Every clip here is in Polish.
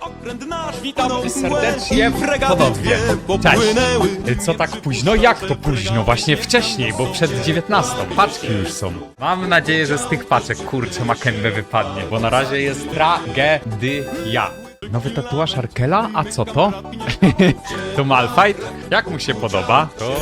Okręt nasz Witam serdecznie popłynęły. Cześć. Co tak późno? Jak to późno? Właśnie wcześniej, bo przed 19. Paczki już są. Mam nadzieję, że z tych paczek kurczę Makembe wypadnie, bo na razie jest tragedia. Nowy tatuaż Arkela? A co to? to Malfight? Jak mu się podoba, to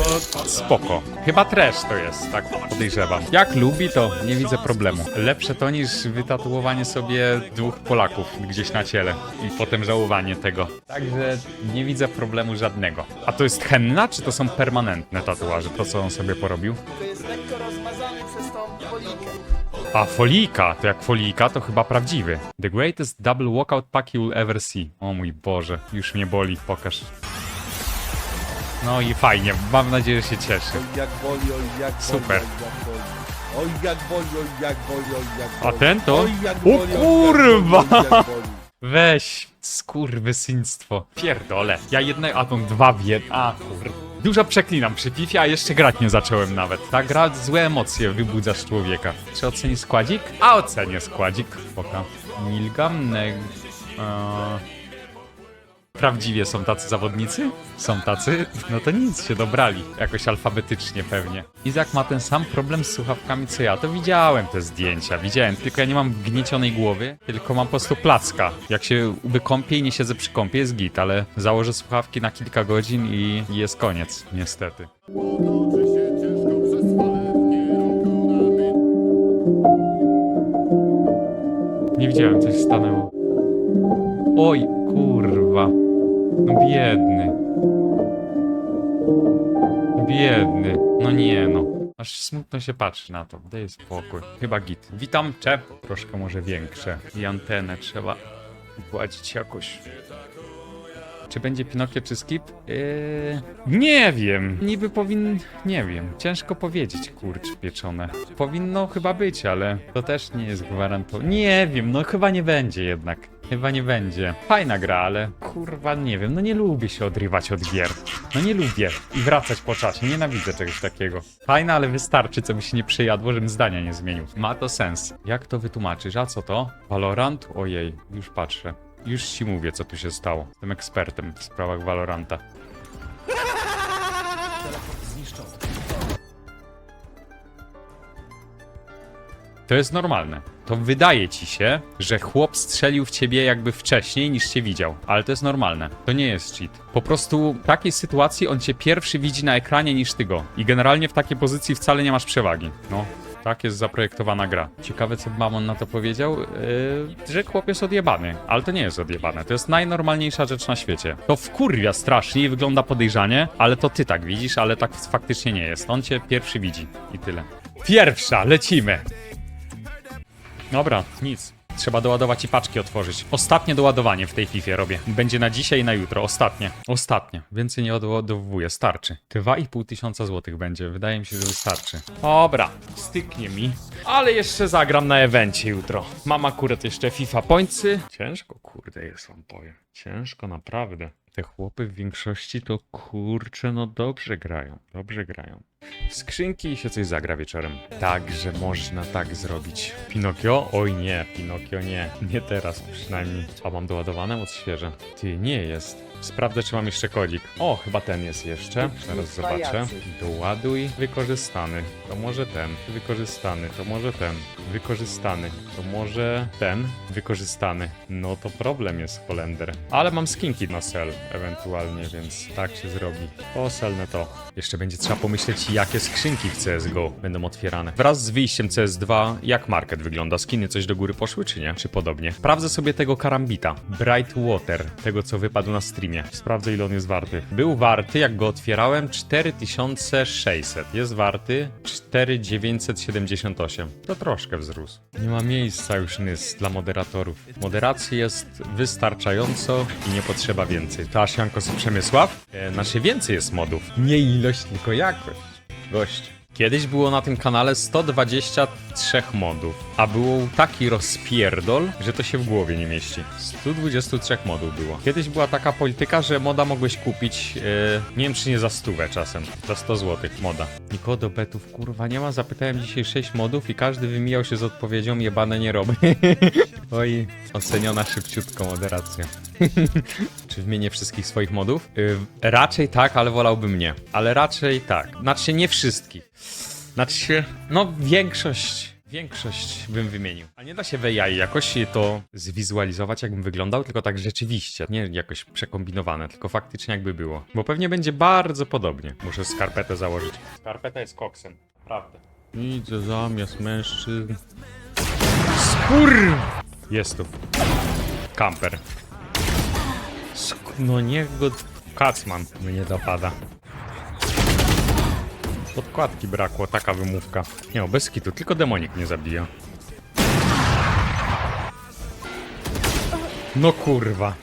spoko. Chyba trash to jest, tak podejrzewam. Jak lubi, to nie widzę problemu. Lepsze to niż wytatuowanie sobie dwóch Polaków gdzieś na ciele i potem żałowanie tego. Także nie widzę problemu żadnego. A to jest henna, czy to są permanentne tatuaże? To co on sobie porobił? A folika, to jak folika, to chyba prawdziwy. The greatest double walkout pack you'll ever see. O mój Boże, już mnie boli, pokaż. No i fajnie, mam nadzieję, że się cieszy. Oj jak boli, oj jak Super. boli, oj jak boli. Oj jak boli, oj jak boli, oj jak A ten to? Oj, jak O boli, kurwa! boli, jak boli. Weź, skurwysyństwo. Pierdole. Ja jednego, a tą dwa w jed... A kur... Dużo przeklinam przy FIFA, a jeszcze grać nie zacząłem nawet. Ta gra złe emocje wybudza z człowieka. Czy oceni składzik? A ocenię składzik. Poka. Nilgam, neg... Eee... Prawdziwie są tacy zawodnicy? Są tacy? No to nic, się dobrali. Jakoś alfabetycznie pewnie. Izak ma ten sam problem z słuchawkami co ja. To widziałem te zdjęcia, widziałem. Tylko ja nie mam gniecionej głowy, tylko mam po prostu placka. Jak się wykąpię i nie siedzę przy kąpie, jest git, ale założę słuchawki na kilka godzin i jest koniec, niestety. Nie widziałem, coś stanęło. Oj, kurwa. No biedny. Biedny. No nie no. Aż smutno się patrzy na to. Daj spokój. Chyba git. Witam, cze. Troszkę może większe. I antenę trzeba płacić jakoś. Czy będzie Pinokio czy Skip? Yy, nie wiem. Niby powin... Nie wiem. Ciężko powiedzieć, kurcz pieczone. Powinno chyba być, ale to też nie jest gwarantowane. Nie wiem, no chyba nie będzie jednak. Chyba nie będzie. Fajna gra, ale kurwa nie wiem, no nie lubię się odrywać od gier. No nie lubię. I wracać po czasie. Nienawidzę czegoś takiego. Fajna, ale wystarczy, co by się nie przejadło, żebym zdania nie zmienił. Ma to sens. Jak to wytłumaczysz? A co to? Valorant? Ojej, już patrzę. Już ci mówię, co tu się stało. Jestem ekspertem w sprawach Valoranta. To jest normalne. To wydaje ci się, że chłop strzelił w ciebie jakby wcześniej niż cię widział, ale to jest normalne. To nie jest cheat. Po prostu w takiej sytuacji on cię pierwszy widzi na ekranie niż ty go. I generalnie w takiej pozycji wcale nie masz przewagi. No. Tak jest zaprojektowana gra. Ciekawe, co Mamon na to powiedział, yy, że chłop jest odjebany. Ale to nie jest odjebane. To jest najnormalniejsza rzecz na świecie. To wkurwia strasznie i wygląda podejrzanie, ale to ty tak widzisz, ale tak faktycznie nie jest. On cię pierwszy widzi i tyle. Pierwsza, lecimy. Dobra, nic. Trzeba doładować i paczki otworzyć. Ostatnie doładowanie w tej FIFA robię. Będzie na dzisiaj i na jutro. Ostatnie. Ostatnie. Więcej nie odładowuję. Starczy. 2,5 tysiąca złotych będzie. Wydaje mi się, że wystarczy. Dobra. Styknie mi. Ale jeszcze zagram na evencie jutro. Mam akurat jeszcze FIFA Pointsy. Ciężko, kurde, jest wam powiem. Ciężko, naprawdę. Te chłopy w większości to kurcze, no dobrze grają. Dobrze grają. Skrzynki i się coś zagra wieczorem. Także można tak zrobić. Pinokio? Oj nie, Pinokio nie. Nie teraz przynajmniej. A mam doładowane? Odświeżę. Ty, nie jest. Sprawdzę, czy mam jeszcze kodzik. O, chyba ten jest jeszcze. Zaraz zobaczę. Doładuj. Wykorzystany. To może ten. Wykorzystany. To może ten. Wykorzystany. To może ten. Wykorzystany. No to problem jest, Holender. Ale mam skinki na sel ewentualnie, więc tak się zrobi. O, selne to. Jeszcze będzie trzeba pomyśleć, jakie skrzynki w CSGO będą otwierane. Wraz z wyjściem CS2, jak market wygląda? Skiny coś do góry poszły, czy nie? Czy podobnie? Sprawdzę sobie tego karambita. Bright Water. Tego, co wypadł na streamie. Sprawdzę, ile on jest warty. Był warty, jak go otwierałem, 4600. Jest warty 4978. To troszkę wzrósł. Nie ma miejsca już nys dla moderatorów. Moderacji jest wystarczająco i nie potrzeba więcej. To Asianko z Przemysław? E, znaczy więcej jest modów. Nie ilość, tylko jakość. Gość. Kiedyś było na tym kanale 123 modów, a było taki rozpierdol, że to się w głowie nie mieści. 123 modów było. Kiedyś była taka polityka, że moda mogłeś kupić, e, nie wiem czy nie za stówę czasem, za 100 zł moda. Nikogo do betów kurwa nie ma, zapytałem dzisiaj 6 modów i każdy wymijał się z odpowiedzią jebane nie robię. Oj, oceniona szybciutko moderacja. Czy wymienię wszystkich swoich modów? Y, raczej tak, ale wolałbym nie. Ale raczej tak. Znaczy nie wszystkich. Znaczy no większość, większość bym wymienił. A nie da się w AI jakoś to zwizualizować, jakbym wyglądał, tylko tak rzeczywiście. Nie jakoś przekombinowane, tylko faktycznie jakby było. Bo pewnie będzie bardzo podobnie. Muszę skarpetę założyć. Skarpeta jest koksem, prawda. Widzę zamiast mężczyzn. Skur! Jest tu. Kamper. No niech go Kacman mnie dopada. Podkładki brakło, taka wymówka. Nie, no, bez kitu, tylko demonik nie zabija. No kurwa.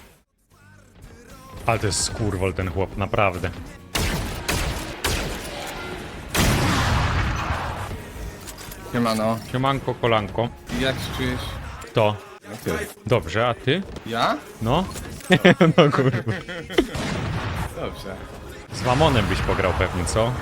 Ale to jest skurwol ten chłop, naprawdę. Siemano, Siemanko, kolanko. jak się czujesz? Kto? Ty. Dobrze, a ty? Ja? No? no kurwa. Dobrze. Z Mamonem byś pograł pewnie, co?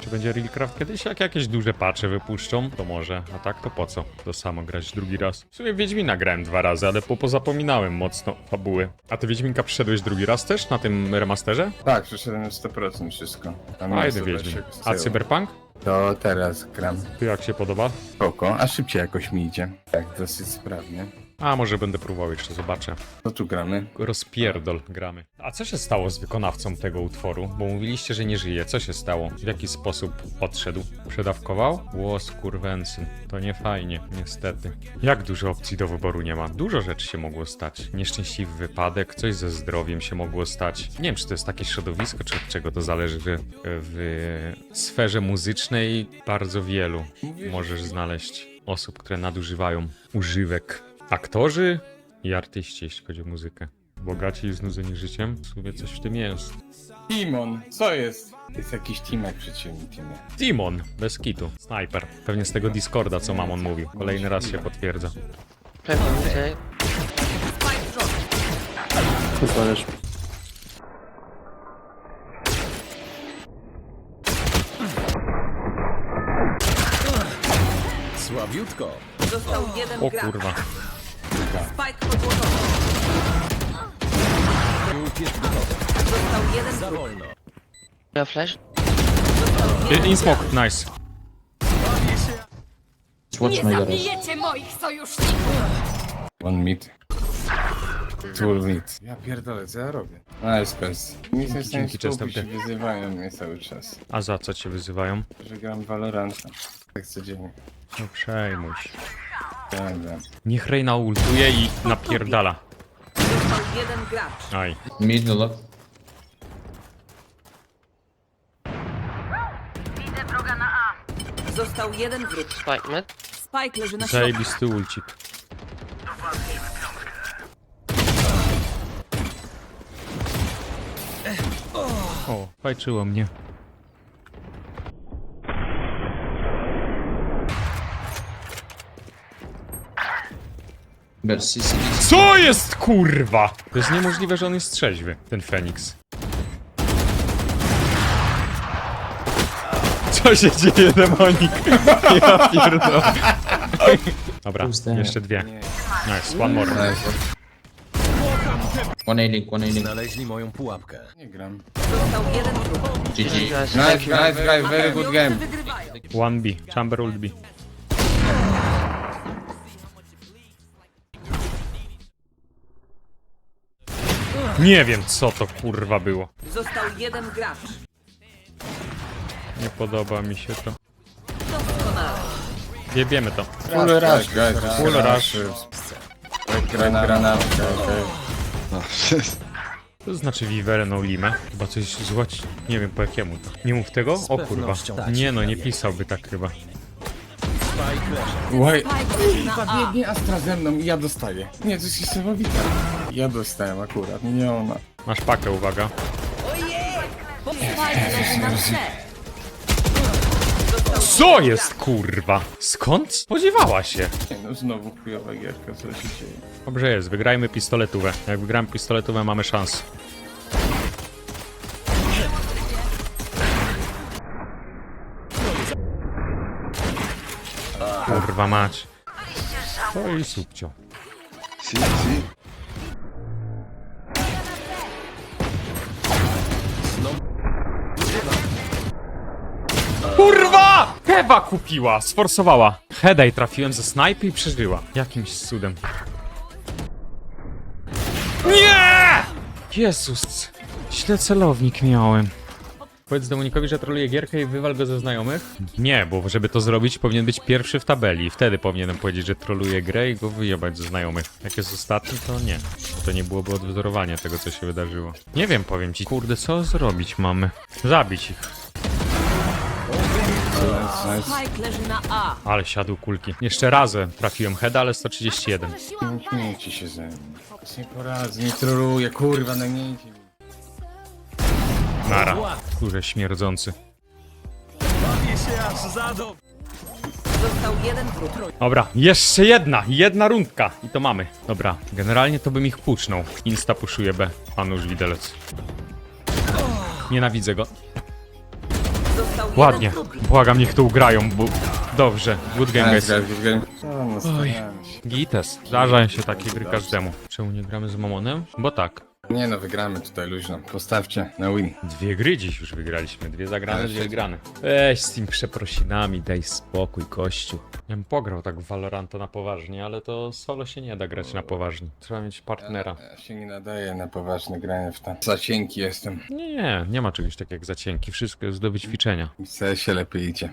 Czy będzie Realcraft kiedyś? Jak jakieś duże patche wypuszczą, to może. A tak to po co? To samo grać drugi raz. W sumie Wiedźmina grałem dwa razy, ale po pozapominałem mocno fabuły. A ty Wiedźminka przyszedłeś drugi raz też na tym remasterze? Tak, przeszedłem już 100% wszystko. Tam Fajny Wiedźmin. A. Cyberpunk? To teraz gram. Ty jak się podoba? Spoko, a szybciej jakoś mi idzie. Tak, dosyć sprawnie. A może będę próbował jeszcze, zobaczę. Co tu gramy? Rozpierdol gramy. A co się stało z wykonawcą tego utworu? Bo mówiliście, że nie żyje. Co się stało? W jaki sposób odszedł? Przedawkował? Łos kurwensy. To nie fajnie, niestety. Jak dużo opcji do wyboru nie ma? Dużo rzeczy się mogło stać. Nieszczęśliwy wypadek, coś ze zdrowiem się mogło stać. Nie wiem, czy to jest takie środowisko, czy od czego to zależy. W, w sferze muzycznej bardzo wielu możesz znaleźć osób, które nadużywają używek. Aktorzy i artyści, jeśli chodzi o muzykę. Bogaci i znudzeni życiem? W sumie coś w tym jest. Timon, co jest? Jest jakiś teamek przeciwny teamie. Timon, bez kitu. Sniper. Pewnie z tego Discorda, co mamon mówił. Kolejny raz się potwierdza. Pewnie, że Słabiutko. Został jeden O gracz. Spike podłożony. Został jeden Za wolno. ja flash. I- In smoke, nice. Nie zabijecie moich sojuszników! One mid. Two mid. Ja pierdolę, co ja robię? A, SPS. Nic nie jestem dzięki, skupić, Chester. wyzywają mnie cały czas. A za co cię wyzywają? Że gram Valoranta. Tak codziennie. No przejmuj się. Dobra. Niech Reina ultuje i napierdala. Został jeden gracz. Aj. Mid low. Został jeden wróg. Spike mid. Spike leży na środku. Zajebisty ulcik. O, fajczyło mnie. Co jest kurwa? To jest niemożliwe, że on jest trzeźwy, ten Feniks. Co się dzieje, demonik? Ja pierdolę. Dobra, jeszcze dwie. Nice, one more. One A-link, one A-link. Znaleźli moją pułapkę. Nie gram. Został jeden wróg. GG. Nice, nice, guys, very good game. One B, chamber ult B. Nie wiem, co to kurwa było. Został jeden gracz. Nie podoba mi się to. Doskonale. Jebiemy to. Full rush, guys. Full rush. Gra, granat, okej. Co to znaczy Vivere no lime? Chyba coś złoć. Nie wiem po jakiemu to. Nie mów tego? O kurwa. tak. Nie no, nie pisałby tak chyba. Łaj, Spike na A. biegnie Astra ze mną i ja dostaję. Nie, to jest niesamowite. Ja dostałem akurat, nie ona. Masz pakę, uwaga. Co jest kurwa? Skąd spodziewała się? Nie no, znowu chujowa gierka, co się dzieje. Dobrze jest, wygrajmy pistoletówę. Jak wygramy pistoletówę, mamy szansę. Kurwa mać. To i subcio. Kewa kupiła, sforsowała. Headaj trafiłem ze snajpy i przeżyła. Jakimś cudem. Nie! Jezus, źle celownik miałem. Powiedz Dominikowi, że troluje gierkę i wywal go ze znajomych? Nie, bo żeby to zrobić powinien być pierwszy w tabeli. Wtedy powinienem powiedzieć, że troluje grę i go wyjebać ze znajomych. Jak jest ostatni, to nie. Bo to nie byłoby odwzorowanie tego, co się wydarzyło. Nie wiem, powiem ci. Kurde, co zrobić mamy? Zabić ich. Nice. Spike leży na A. Ale siadł kulki. Jeszcze razem trafiłem heada, ale 131. Nie się ze mną. Nie poradzę, nie troluję, kurwa, no nie. Nara. Kurze śmierdzący. Został jeden wróg. Dobra, jeszcze jedna, jedna rundka i to mamy. Dobra, generalnie to bym ich pucznął. Insta puszuje B, pan już widelec. Nienawidzę go. Ładnie, błagam niech to ugrają, bo... Dobrze, good game guys. Nice, guys, good game. O, starałem się. Gites, zdarzają się takie gry każdemu. Czemu nie gramy z Mamonem? Bo tak. Nie no, wygramy tutaj luźno. Postawcie na win. Dwie gry dziś już wygraliśmy, dwie zagrane, Ale dwie się- wygrane. Weź z tym przeprosinami, daj spokój, kościół. Ja bym pograł tak w Valoranta na poważnie, ale to solo się nie da grać na poważnie. Trzeba mieć partnera. Ja się nie nadaję na poważne granie w to. Za cienki jestem. Nie, nie, nie ma czegoś takiego jak zacienki, wszystko jest do wyćwiczenia. W CS-ie lepiej idzie.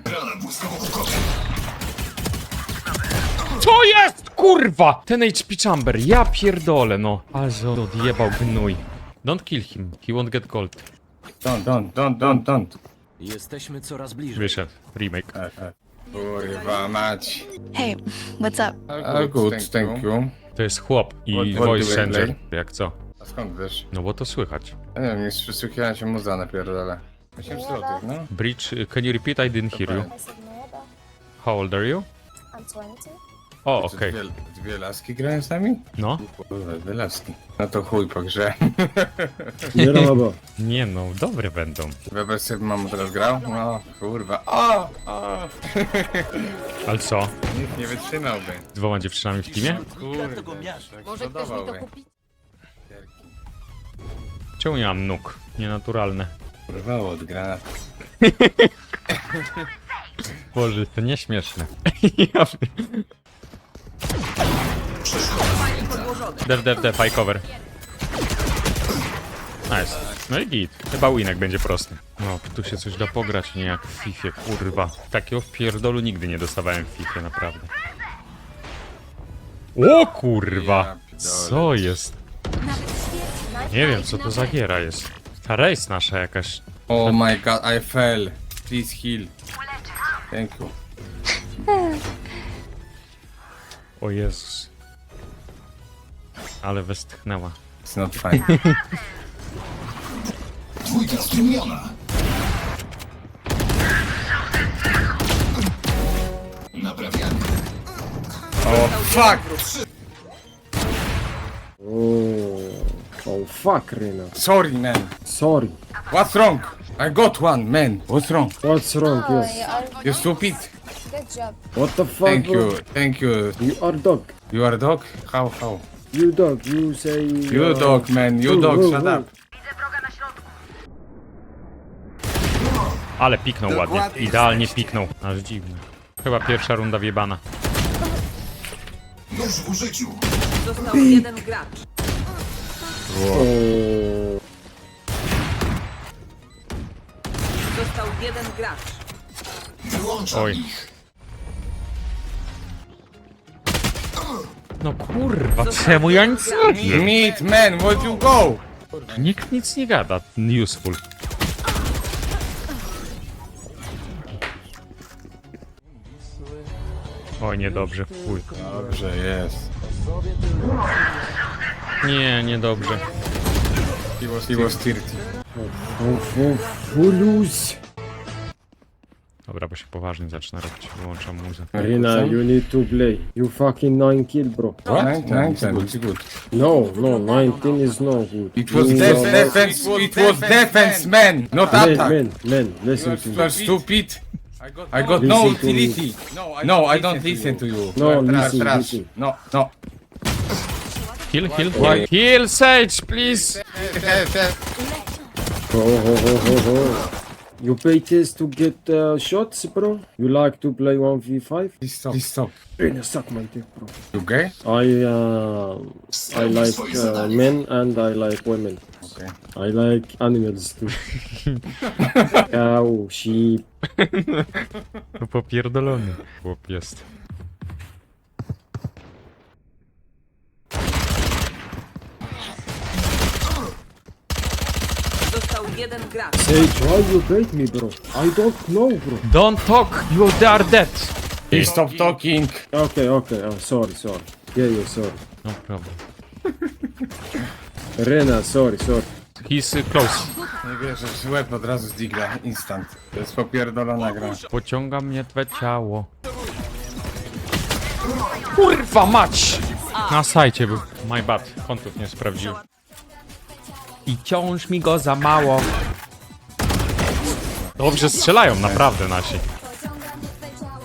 Co jest, kurwa? Ten HP Chamber, ja pierdolę, no. Ale odjebał gnój. Don't kill him, he won't get gold. Don't, don't, don't, don't, don't. Jesteśmy coraz bliżej. Wyszedł, remake. E, e. Kurwa mać. Hey, what's up? A good, thank you. To jest chłop i What- what voice do we changer, jak co? A skąd wiesz? No bo to słychać. Ja nie wiem, nie przysłuchiwałem się muza na pierdolę. 8 złotych, no. Bridge, can you repeat? I didn't hear you. I said no, How old are you? I'm 20. O, Co, okej. Dwie, dwie laski grają z nami? No, Kurwa, dwie laski. No to chuj po grze. nie no, dobre będą. Wyobraź sobie, mam teraz grał? No, kurwa. O, o. Ale co? Nikt nie wytrzymałby. Z dwoma dziewczynami w teamie? Miasta. tak Może ktoś mi to kupi? Czemu nie mam nóg? Nienaturalne. Urwało od granat. Boże, to nieśmieszne. Ja- Dev, dev, dev, high cover. Nice. No i git. Chyba winek będzie prosty. No, tu się coś da pograć, nie jak w Fifie, kurwa. Takiego wpierdolu nigdy nie dostawałem w Fifie, naprawdę. O kurwa! Co jest? Nie wiem, co to za giera jest. Ta race nasza jakaś. Oh my god, I fell. Please heal. Thank you. O Jezus. Ale westchnęła. It's not fine. Oh fuck! Oh fuck, Rena. Sorry man. Sorry. What's wrong? I got one man. What's wrong? What's wrong? Yes. You stupid. Good job. What the fuck? Thank bro? you. Thank you. You are dog. You are a dog? How how? You dog. You say. You uh, dog man. You dog. Shut up. Ale piknął ładnie. Idealnie piknął. Aż dziwne. Chyba pierwsza runda wjebana. Został jeden gracz. Oh. Został jeden gracz. Oj. No kurwa, czemu ja nic nie wiem? Meat man, where you go? Nikt nic nie gada. Useful. Oj, niedobrze. Fuj. Dobrze jest. Nie, niedobrze. He was, he was dirty. Uf, uf, Fulus. Dobra, bo się poważnie zaczyna robić. Wyłączam muzę. Rena, you need to play. You fucking nine kill, bro. What? Nine, it's good. No, no, 19 is no good. It was def know- defense. It was defense, man, not Man, attack. man, man, listen to You me. are stupid. I got no Listen to me. utility. No, I don't listen to you. No, You are trash, listen, trash. listen. No, no. Heal, heal, heal. Heal, Sage, please! Ho, ho, ho, ho, ho. You pay this to get uh, shots, bro? You like to play 1v5? Please stop. Please stop. Really suck my dick, bro. You gay? I uh, I like uh, men and I like women. Okay. I like animals too. Cow, sheep. No popierdolony chłop jest. Jeden gracz. Sage, why you bait me, bro? I don't know, bro. Don't talk, you are dead! Please stop talking. Okay, okay. Oh, sorry, sorry. Yeah, yeah, sorry. No problem. Rena, sorry, sorry. He's uh, close. Nie wierzę, łeb od razu z digla. Instant. To jest popierdolona gra. Pociąga mnie twe ciało. Kurwa mać! Na sajcie był. My bad. Kontów nie sprawdził. I wciąż mi go za mało. Dobrze strzelają, naprawdę nasi.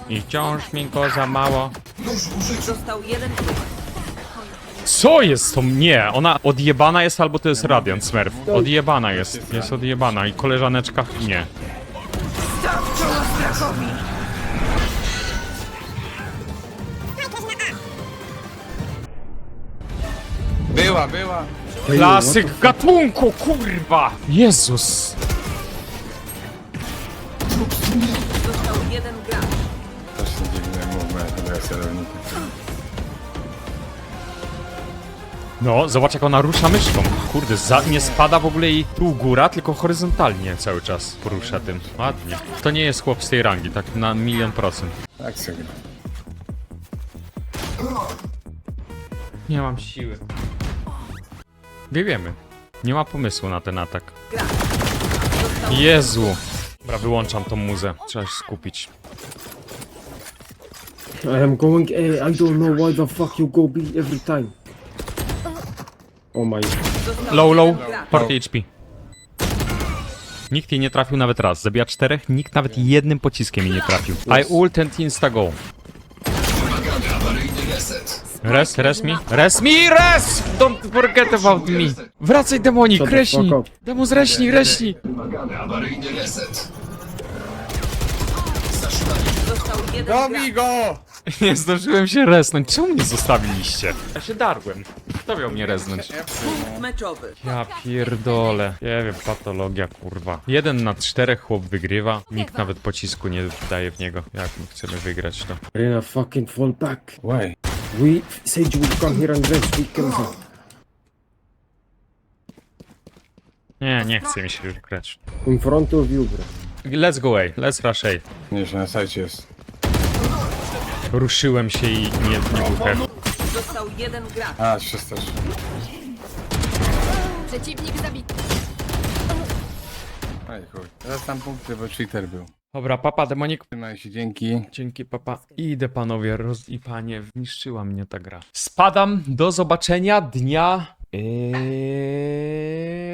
I wciąż mi go za mało. Został jeden. Co jest to? Nie, ona odjebana jest albo to jest Radiant Smurf. Odjebana jest, jest odjebana i koleżaneczka nie. Była, była. Klasyk gatunku, kurwa! Jezus! Został jeden gracz. Też się dziwne movement celownika. No, zobacz jak ona rusza myszką. Kurde, za, nie spada w ogóle jej tu góra, tylko horyzontalnie cały czas porusza tym. Ładnie. To nie jest chłop z tej rangi, tak na milion procent. Tak się gra. Nie mam siły. Nie wiemy. Nie ma pomysłu na ten atak. Jezu! Dobra, wyłączam tą muzę. Trzeba się skupić. I am going A. I don't know why the fuck you go B every time. Oh my. Low, low. Party HP. Nikt jej nie trafił nawet raz. Zabija czterech, nikt nawet jednym pociskiem jej nie trafił. I ult and insta go. Res, res mi. Res mi, res! Don't forget about me. Wracaj demonik, up. Demus, jeden gracz. Dobij go! Nie zdążyłem się resnąć. Czemu mnie zostawiliście? Ja się darłem. Kto miał mnie resnąć? Punkt meczowy. Ja pierdolę. Nie wiem, patologia, kurwa. Jeden na czterech chłop wygrywa. Nikt nawet pocisku nie daje w niego. Jak my chcemy wygrać to? Rena, fucking fall back. Why? We Sage will come here and let's we kill her. Nie, nie chce mi się już grać. In front of you, bro. Let's go A, let's rush A. Nie, że na sajcie jest. Ruszyłem się i nie, nie był. Został jeden gracz. A, się też. Przeciwnik zabity. Ej, chuj. Teraz tam punkty, bo cheater był. Dobra, papa demonik. Trzymaj się, dzięki. Dzięki papa. Idę panowie, roz... i panie, zniszczyła mnie ta gra. Spadam, do zobaczenia dnia... Eee...